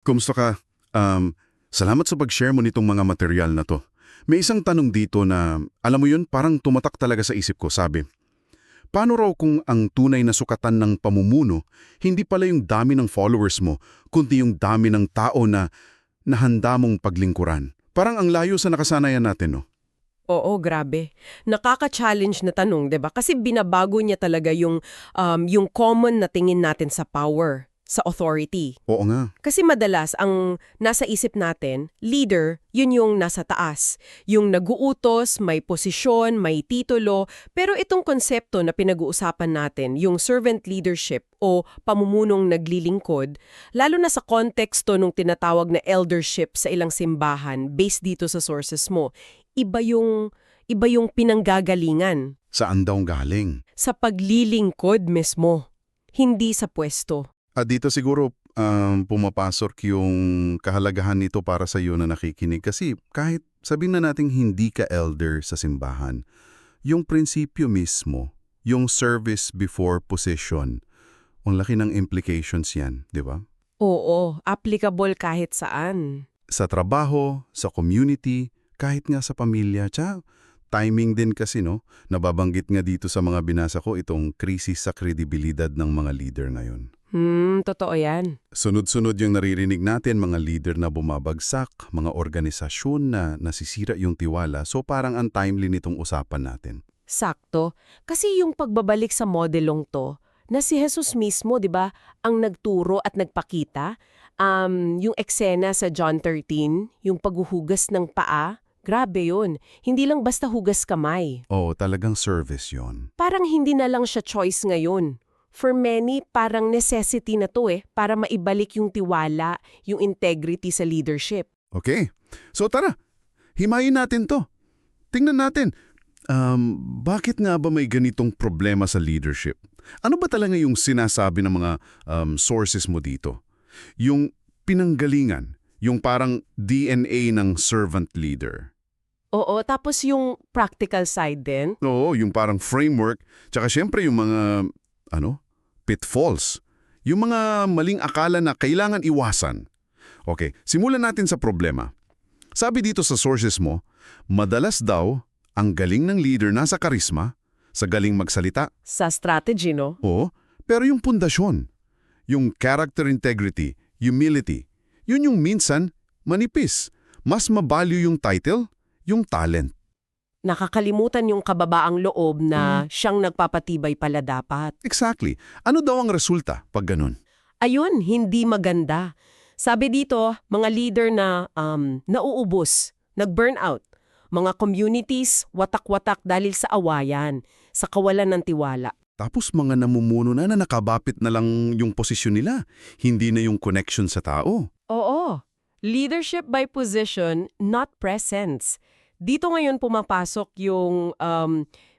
Kumusta ka? Um, salamat sa pag-share mo nitong mga material na to. May isang tanong dito na, alam mo yun, parang tumatak talaga sa isip ko, sabi. Paano raw kung ang tunay na sukatan ng pamumuno, hindi pala yung dami ng followers mo, kundi yung dami ng tao na nahanda mong paglingkuran? Parang ang layo sa nakasanayan natin, no? Oo, grabe. Nakaka-challenge na tanong, 'di ba? Kasi binabago niya talaga yung um, yung common na tingin natin sa power, sa authority. Oo nga. Kasi madalas ang nasa isip natin, leader, yun yung nasa taas. Yung naguutos, may posisyon, may titulo, pero itong konsepto na pinag-uusapan natin, yung servant leadership o pamumunong naglilingkod, lalo na sa konteksto nung tinatawag na eldership sa ilang simbahan based dito sa sources mo, iba yung iba yung pinanggagalingan Saan daw galing? sa paglilingkod mismo, hindi sa pwesto. At dito siguro um, pumapasok yung kahalagahan nito para sa iyo na nakikinig. Kasi kahit sabihin na nating hindi ka elder sa simbahan, yung prinsipyo mismo, yung service before position, ang laki ng implications yan, di ba? Oo, applicable kahit saan. Sa trabaho, sa community, kahit nga sa pamilya, tsaka timing din kasi no, nababanggit nga dito sa mga binasa ko itong krisis sa kredibilidad ng mga leader ngayon. Hmm, totoo yan. Sunod-sunod yung naririnig natin, mga leader na bumabagsak, mga organisasyon na nasisira yung tiwala, so parang untimely nitong usapan natin. Sakto. Kasi yung pagbabalik sa modelong to, na si Jesus mismo, di ba, ang nagturo at nagpakita, um, yung eksena sa John 13, yung paghuhugas ng paa, grabe yun. Hindi lang basta hugas kamay. Oo, talagang service yon. Parang hindi na lang siya choice ngayon. For many, parang necessity na to eh, para maibalik yung tiwala, yung integrity sa leadership. Okay, so tara, himayin natin to. Tingnan natin, um, bakit nga ba may ganitong problema sa leadership? Ano ba talaga yung sinasabi ng mga um, sources mo dito? Yung pinanggalingan, yung parang DNA ng servant leader. Oo, tapos yung practical side din, Oo, yung parang framework, tsaka syempre yung mga, ano, pitfalls. Yung mga maling akala na kailangan iwasan. Okay, simulan natin sa problema. Sabi dito sa sources mo, madalas daw ang galing ng leader nasa karisma, sa galing magsalita, sa strategy, no? oo, pero yung pundasyon, yung character integrity, humility, yun yung minsan manipis. Mas mabalyo yung title, yung talent. Nakakalimutan yung kababaang loob na siyang nagpapatibay pala dapat. Exactly. Ano daw ang resulta pag ganun? Ayun, hindi maganda. Sabi dito, mga leader na um, nauubos, nag-burnout. Mga communities, watak-watak dahil sa awayan, sa kawalan ng tiwala. Tapos mga namumuno na na nakabapit na lang yung posisyon nila, hindi na yung connection sa tao. Oo. Leadership by position, not presence. Dito ngayon pumapasok yung um,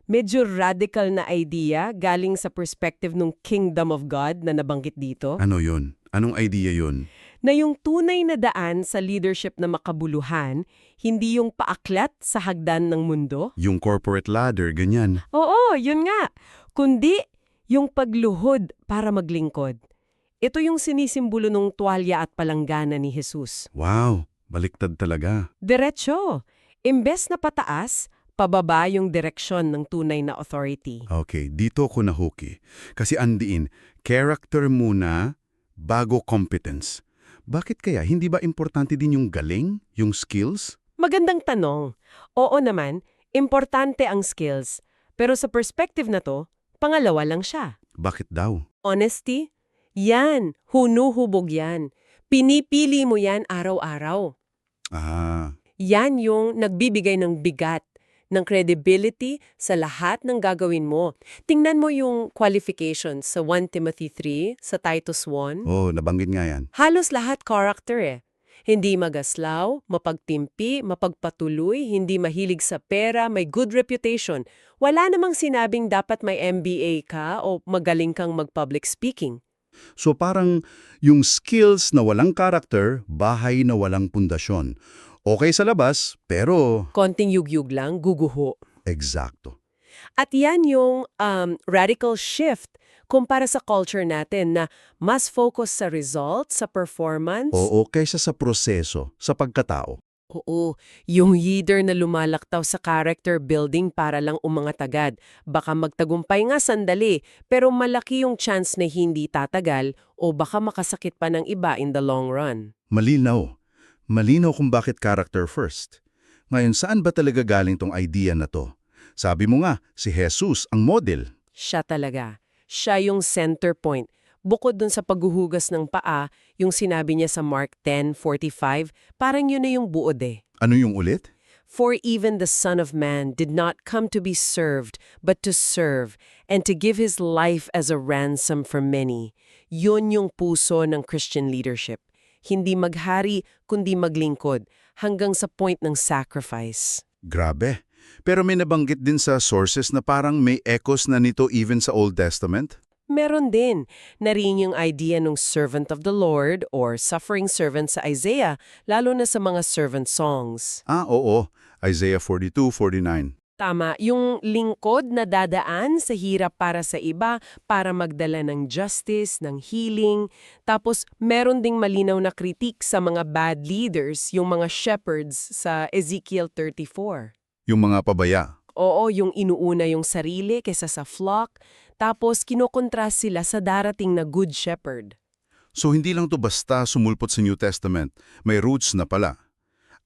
medyo radical na idea galing sa perspective ng kingdom of God na nabanggit dito. Ano yun? Anong idea yun? na yung tunay na daan sa leadership na makabuluhan, hindi yung paaklat sa hagdan ng mundo. Yung corporate ladder, ganyan. Oo, yun nga. Kundi yung pagluhod para maglingkod. Ito yung sinisimbolo ng tuwalya at palanggana ni Jesus. Wow, baliktad talaga. Diretso. Imbes na pataas, pababa yung direksyon ng tunay na authority. Okay, dito ko nahuki. Kasi andiin, character muna bago competence. Bakit kaya? Hindi ba importante din yung galing, yung skills? Magandang tanong. Oo naman, importante ang skills. Pero sa perspective na to, pangalawa lang siya. Bakit daw? Honesty? Yan, hunuhubog yan. Pinipili mo yan araw-araw. Ah, Yan yung nagbibigay ng bigat, ng credibility sa lahat ng gagawin mo. Tingnan mo yung qualifications sa 1 Timothy 3, sa Titus 1. oh, nabanggit nga yan. Halos lahat character eh. Hindi magaslaw, mapagtimpi, mapagpatuloy, hindi mahilig sa pera, may good reputation. Wala namang sinabing dapat may MBA ka o magaling kang mag-public speaking. So parang yung skills na walang character, bahay na walang pundasyon. Okay sa labas, pero Konting yugyug lang, guguho. eksakto. At yan yung um, radical shift kumpara sa culture natin na mas focus sa result, sa performance. Oo, kaysa sa proseso, sa pagkatao. Oo, yung leader na lumalaktaw sa character building para lang umangatagad. Baka magtagumpay nga sandali, pero malaki yung chance na hindi tatagal o baka makasakit pa ng iba in the long run. Malinaw. Malinaw kung bakit character first. Ngayon, saan ba talaga galing tong idea na to? Sabi mo nga, si Jesus ang model. Siya talaga. Siya yung center point. Bukod dun sa paghuhugas ng paa, yung sinabi niya sa Mark 10:45, parang yun na yung buod eh. Ano yung ulit? For even the Son of Man did not come to be served, but to serve, and to give His life as a ransom for many. Yun yung puso ng Christian leadership. Hindi maghari, kundi maglingkod, hanggang sa point ng sacrifice. Grabe. Pero may nabanggit din sa sources na parang may echoes na nito even sa Old Testament? Meron din, nariing yung idea ng servant of the Lord or suffering servant sa Isaiah, lalo na sa mga servant songs. Ah, oo. Isaiah 42-49. Tama, yung lingkod na dadaan sa hirap para sa iba para magdala ng justice, ng healing. Tapos meron ding malinaw na kritik sa mga bad leaders, yung mga shepherds sa Ezekiel 34. Yung mga pabaya. Oo, yung inuuna yung sarili kesa sa flock, tapos kinokontrast sila sa darating na good shepherd. So hindi lang to basta sumulpot sa New Testament, may roots na pala.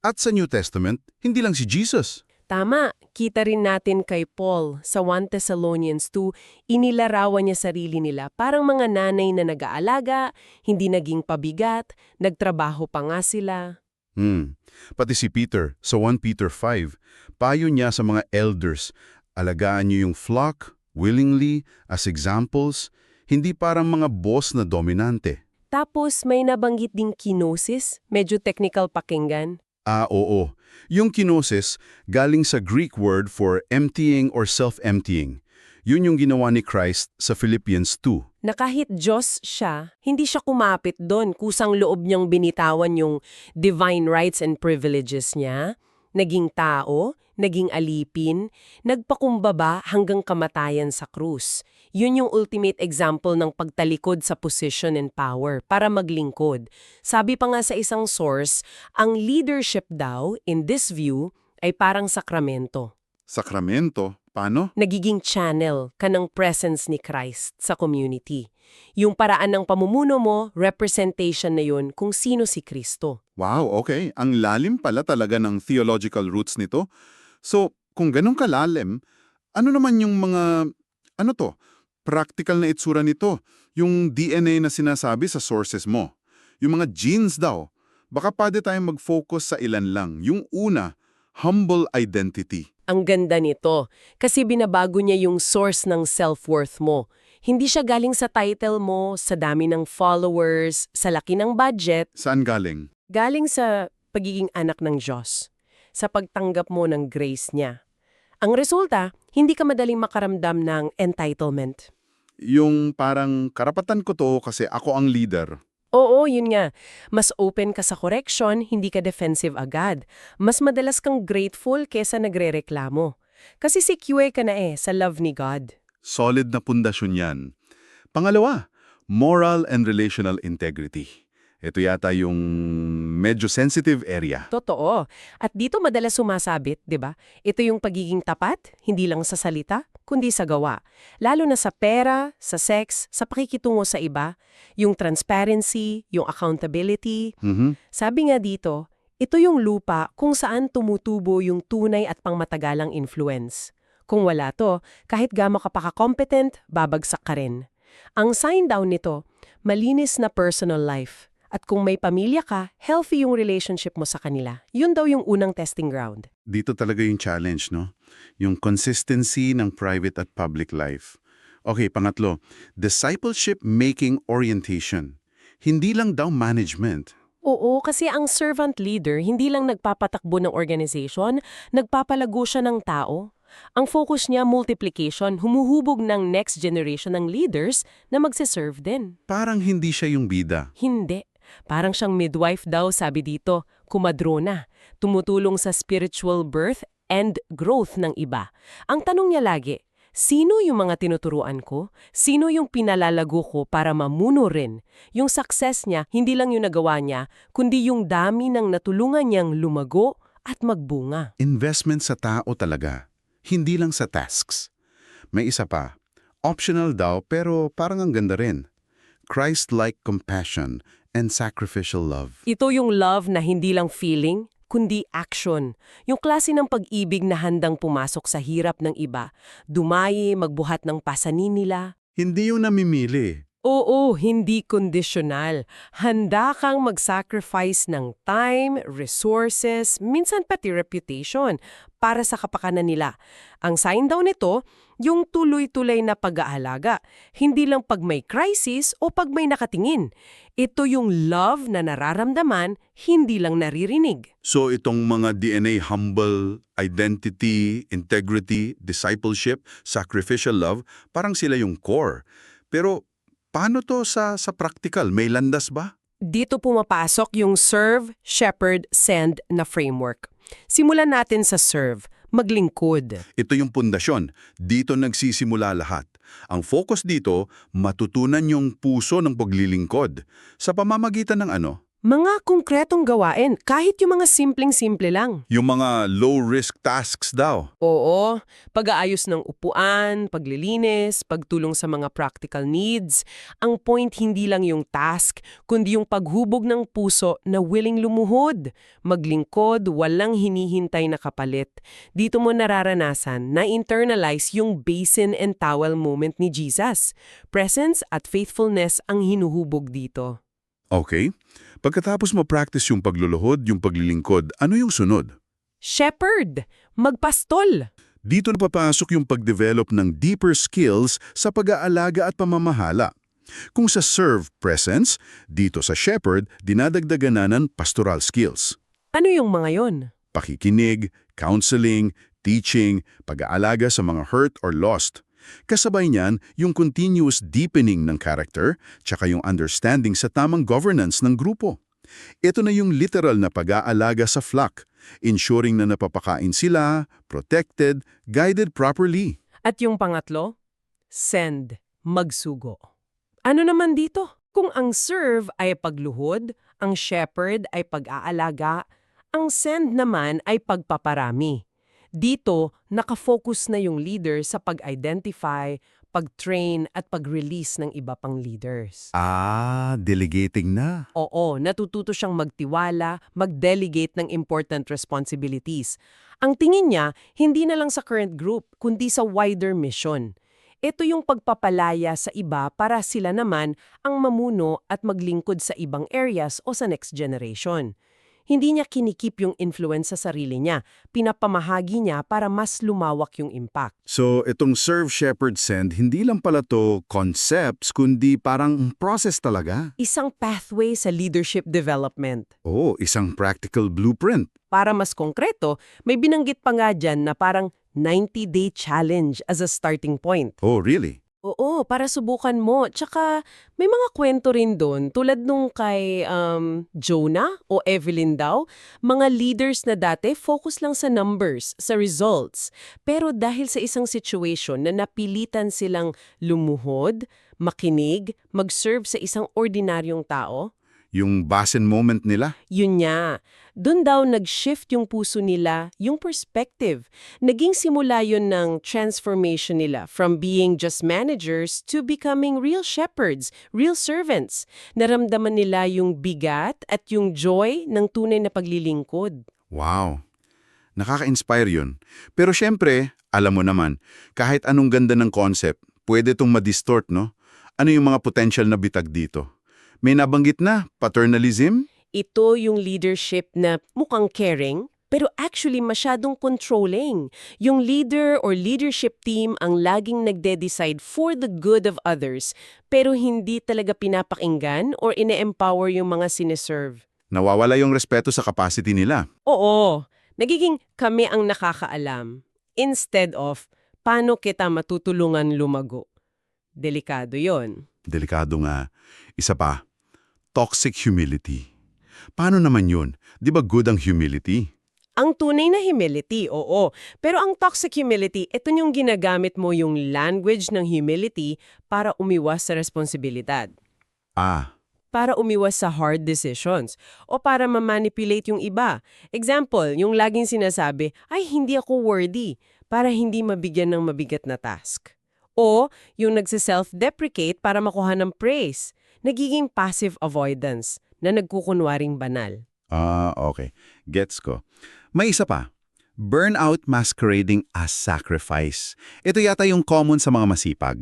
At sa New Testament, hindi lang si Jesus. Tama, kita rin natin kay Paul sa 1 Thessalonians 2, inilarawan niya sarili nila parang mga nanay na nag-aalaga, hindi naging pabigat, nagtrabaho pa nga sila. Hmm. Pati si Peter, sa 1 Peter 5, payo niya sa mga elders, alagaan niyo yung flock, willingly, as examples, hindi parang mga boss na dominante. Tapos may nabanggit ding kinosis, medyo technical pakinggan. Ah, oo. Yung kinosis, galing sa Greek word for emptying or self-emptying. Yun yung ginawa ni Christ sa Philippians 2. Na kahit Diyos siya, hindi siya kumapit doon. Kusang loob niyang binitawan yung divine rights and privileges niya. Naging tao, naging alipin, nagpakumbaba hanggang kamatayan sa krus. Yun yung ultimate example ng pagtalikod sa position and power para maglingkod. Sabi pa nga sa isang source, ang leadership daw, in this view, ay parang sakramento. Sakramento? Paano? Nagiging channel ka ng presence ni Christ sa community. Yung paraan ng pamumuno mo, representation na yun kung sino si Kristo. Wow, okay. Ang lalim pala talaga ng theological roots nito. So, kung ganun kalalim, ano naman yung mga, ano to, practical na itsura nito? Yung DNA na sinasabi sa sources mo. Yung mga genes daw. Baka pwede tayong mag-focus sa ilan lang. Yung una, humble identity. Ang ganda nito kasi binabago niya yung source ng self-worth mo. Hindi siya galing sa title mo, sa dami ng followers, sa laki ng budget. Saan galing? Galing sa pagiging anak ng Diyos. Sa pagtanggap mo ng grace niya. Ang resulta, hindi ka madaling makaramdam ng entitlement. Yung parang karapatan ko to kasi ako ang leader. Oo, yun nga. Mas open ka sa correction, hindi ka defensive agad. Mas madalas kang grateful kesa nagre-reklamo. Kasi secure ka na eh sa love ni God. Solid na pundasyon yan. Pangalawa, moral and relational integrity. Ito yata yung medyo sensitive area. Totoo. At dito madalas sumasabit, 'di ba? Ito yung pagiging tapat, hindi lang sa salita, kundi sa gawa. Lalo na sa pera, sa sex, sa pakikitungo sa iba, yung transparency, yung accountability. Mhm. Sabi nga dito, ito yung lupa kung saan tumutubo yung tunay at pangmatagalang influence. Kung wala to, kahit gamo ka pa ka-competent, babagsak ka rin. Ang sign down nito, malinis na personal life. At kung may pamilya ka, healthy yung relationship mo sa kanila. Yun daw yung unang testing ground. Dito talaga yung challenge, no? Yung consistency ng private at public life. Okay, pangatlo, discipleship-making orientation. Hindi lang daw management. Oo, kasi ang servant leader hindi lang nagpapatakbo ng organization, nagpapalago siya ng tao. Ang focus niya multiplication, humuhubog ng next generation ng leaders na magsiserve din. Parang hindi siya yung bida. Hindi. Parang siyang midwife daw sabi dito, kumadrona, tumutulong sa spiritual birth and growth ng iba. Ang tanong niya lagi, Sino yung mga tinuturuan ko? Sino yung pinalalago ko para mamuno rin? Yung success niya, hindi lang yung nagawa niya, kundi yung dami ng natulungan niyang lumago at magbunga. Investment sa tao talaga, hindi lang sa tasks. May isa pa, optional daw pero parang ang ganda rin. Christ-like compassion and sacrificial love. Ito yung love na hindi lang feeling, kundi action. Yung klase ng pag-ibig na handang pumasok sa hirap ng iba, dumayi, magbuhat ng pasanin nila. Hindi yung namimili. Oo, hindi conditional. Handa kang mag-sacrifice ng time, resources, minsan pati reputation para sa kapakanan nila. Ang sign daw nito, yung tuloy-tuloy na pag-aalaga. Hindi lang pag may crisis o pag may nakatingin. Ito yung love na nararamdaman, hindi lang naririnig. So itong mga DNA humble, identity, integrity, discipleship, sacrificial love, parang sila yung core. Pero paano to sa sa practical? May landas ba? Dito pumapasok yung serve, shepherd, send na framework. Simulan natin sa serve, maglingkod. Ito yung pundasyon. Dito nagsisimula lahat. Ang focus dito, matutunan yung puso ng paglilingkod. Sa pamamagitan ng ano? Mga konkretong gawain, kahit yung mga simpleng-simple lang. Yung mga low-risk tasks daw. Oo, pag-aayos ng upuan, paglilinis, pagtulong sa mga practical needs. Ang point hindi lang yung task, kundi yung paghubog ng puso na willing lumuhod. Maglingkod, walang hinihintay na kapalit. Dito mo nararanasan na internalize yung basin and towel moment ni Jesus. Presence at faithfulness ang hinuhubog dito. Okay. Pagkatapos ma-practice yung pagluluhod, yung paglilingkod, ano yung sunod? Shepherd, magpastol. Dito na papasok yung pag-develop ng deeper skills sa pag-aalaga at pamamahala. Kung sa serve presence, dito sa shepherd, dinadagdagan na ng pastoral skills. Ano yung mga yon? Pakikinig, counseling, teaching, pag-aalaga sa mga hurt or lost. Kasabay niyan, yung continuous deepening ng character, tsaka yung understanding sa tamang governance ng grupo. Ito na yung literal na pag-aalaga sa flock, ensuring na napapakain sila, protected, guided properly. At yung pangatlo, send, magsugo. Ano naman dito? Kung ang serve ay pagluhod, ang shepherd ay pag-aalaga, ang send naman ay pagpaparami. Dito, nakafocus na yung leader sa pag-identify, pag-train at pag-release ng iba pang leaders. Ah, delegating na. Oo, natututo siyang magtiwala, mag-delegate ng important responsibilities. Ang tingin niya, hindi na lang sa current group, kundi sa wider mission. Ito yung pagpapalaya sa iba para sila naman ang mamuno at maglingkod sa ibang areas o sa next generation. Hindi niya kinikip yung influence sa sarili niya, pinapamahagi niya para mas lumawak yung impact. So, itong serve, shepherd, send, hindi lang pala to concepts, kundi parang process talaga. Isang pathway sa leadership development. Oo, isang practical blueprint. Para mas konkreto, may binanggit pa nga dyan na parang 90-day challenge as a starting point. Oh, really? Oo, para subukan mo. Tsaka may mga kwento rin doon tulad nung kay um, Jonah o Evelyn daw, mga leaders na dati focus lang sa numbers, sa results. Pero dahil sa isang situation na napilitan silang lumuhod, makinig, mag-serve sa isang ordinaryong tao, Yung basin moment nila. yun niya. Doon daw nag-shift yung puso nila, yung perspective. Naging simula yun ng transformation nila from being just managers to becoming real shepherds, real servants. Naramdaman nila yung bigat at yung joy ng tunay na paglilingkod. Wow. Nakaka-inspire yun. Pero syempre, alam mo naman, kahit anong ganda ng concept, pwede itong ma-distort, no? Ano yung mga potential na bitag dito? May nabanggit na, paternalism? Ito yung leadership na mukhang caring, pero actually masyadong controlling. Yung leader or leadership team ang laging nagde-decide for the good of others, pero hindi talaga pinapakinggan or ine-empower yung mga sineserve. Nawawala yung respeto sa capacity nila. Oo, nagiging kami ang nakakaalam instead of paano kita matutulungan lumago. Delikado yon. Delikado nga. Isa pa, toxic humility. Paano naman yun? Di ba good ang humility? Ang tunay na humility, oo. Pero ang toxic humility, ito yung ginagamit mo yung language ng humility para umiwas sa responsibilidad. Ah, Para umiwas sa hard decisions. O para mamanipulate yung iba. Example, yung laging sinasabi, ay hindi ako worthy, para hindi mabigyan ng mabigat na task. O yung nagsiself-deprecate para makuha ng praise. Nagiging passive avoidance na nagkukunwaring banal. ah, okay. Gets ko. May isa pa. Burnout masquerading as sacrifice. Ito yata yung common sa mga masipag.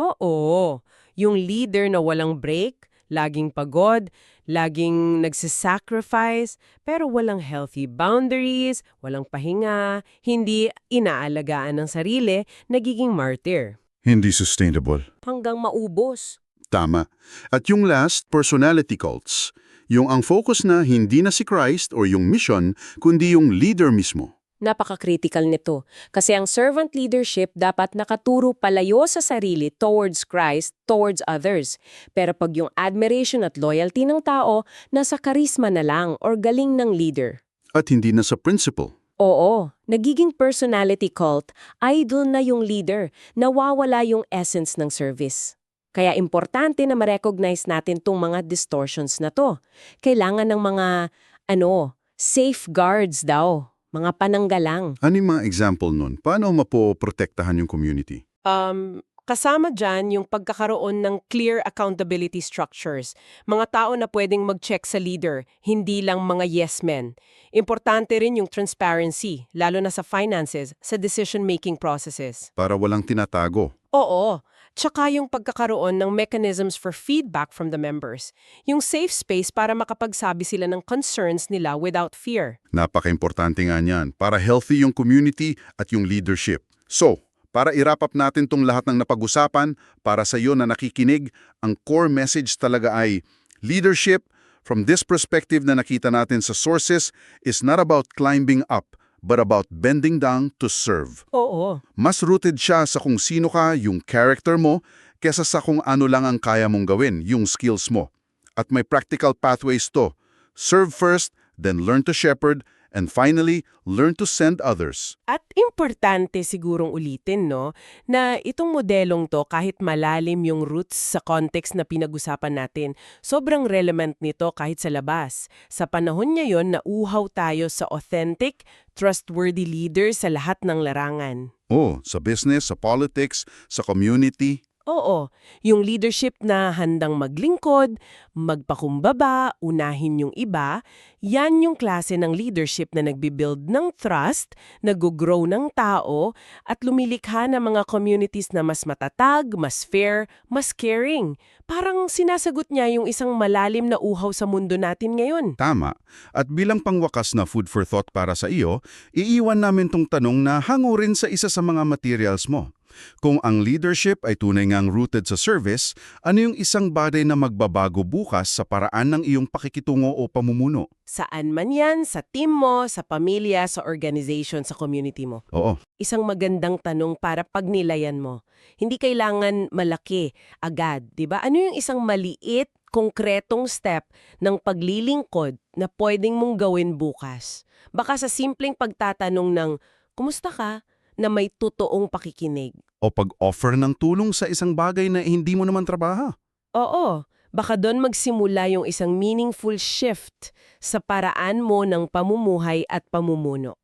Oo, yung leader na walang break, laging pagod, laging nagsisacrifice, pero walang healthy boundaries, walang pahinga, hindi inaalagaan ng sarili, nagiging martyr. Hindi sustainable. Hanggang maubos. Tama. At yung last, personality cults. Yung ang focus na hindi na si Christ or yung mission, kundi yung leader mismo. Napaka-critical nito kasi ang servant leadership dapat nakaturo palayo sa sarili towards Christ, towards others. Pero pag yung admiration at loyalty ng tao, nasa karisma na lang or galing ng leader. At hindi na sa principle. Oo, nagiging personality cult, idol na yung leader, nawawala yung essence ng service. Kaya importante na ma-recognize natin tong mga distortions na to. Kailangan ng mga, ano, safeguards daw, mga pananggalang. Ano yung mga example nun? Paano mapoprotektahan yung community? Um, kasama dyan yung pagkakaroon ng clear accountability structures. Mga tao na pwedeng mag-check sa leader, hindi lang mga yes men. Importante rin yung transparency, lalo na sa finances, sa decision-making processes. Para walang tinatago. Oo. Tsaka yung pagkakaroon ng mechanisms for feedback from the members. Yung safe space para makapagsabi sila ng concerns nila without fear. Napaka-importante nga niyan para healthy yung community at yung leadership. So, para i-wrap up natin tong lahat ng napag-usapan, para sa iyo na nakikinig, ang core message talaga ay leadership from this perspective na nakita natin sa sources is not about climbing up, but about bending down to serve. Oo. Mas rooted siya sa kung sino ka, yung character mo, kesa sa kung ano lang ang kaya mong gawin, yung skills mo. At may practical pathways to. Serve first, then learn to shepherd, and finally, learn to send others. At importante sigurong ulitin, no, na itong modelong to, kahit malalim yung roots sa context na pinag-usapan natin, sobrang relevant nito kahit sa labas. Sa panahon ngayon na uhaw tayo sa authentic, trustworthy leaders sa lahat ng larangan. Oh, sa business, sa politics, sa community. Oo, yung leadership na handang maglingkod, magpakumbaba, unahin yung iba, yan yung klase ng leadership na nagbibuild ng trust, nag-grow ng tao, at lumilikha ng mga communities na mas matatag, mas fair, mas caring. Parang sinasagot niya yung isang malalim na uhaw sa mundo natin ngayon. Tama. At bilang pangwakas na food for thought para sa iyo, iiwan namin tong tanong na hango rin sa isa sa mga materials mo. Kung ang leadership ay tunay ngang rooted sa service, ano yung isang bagay na magbabago bukas sa paraan ng iyong pakikitungo o pamumuno? Saan man yan, sa team mo, sa pamilya, sa organization, sa community mo. Oo, Isang magandang tanong para pagnilayan mo. Hindi kailangan malaki agad, 'di ba? Ano yung isang maliit, konkretong step ng paglilingkod na pwedeng mong gawin bukas? Baka sa simpleng pagtatanong ng, "Kumusta ka?" Na may totoong pakikinig. o pag-offer ng tulong sa isang bagay na hindi mo naman trabaho. Oo, baka doon magsimula yung isang meaningful shift sa paraan mo ng pamumuhay at pamumuno.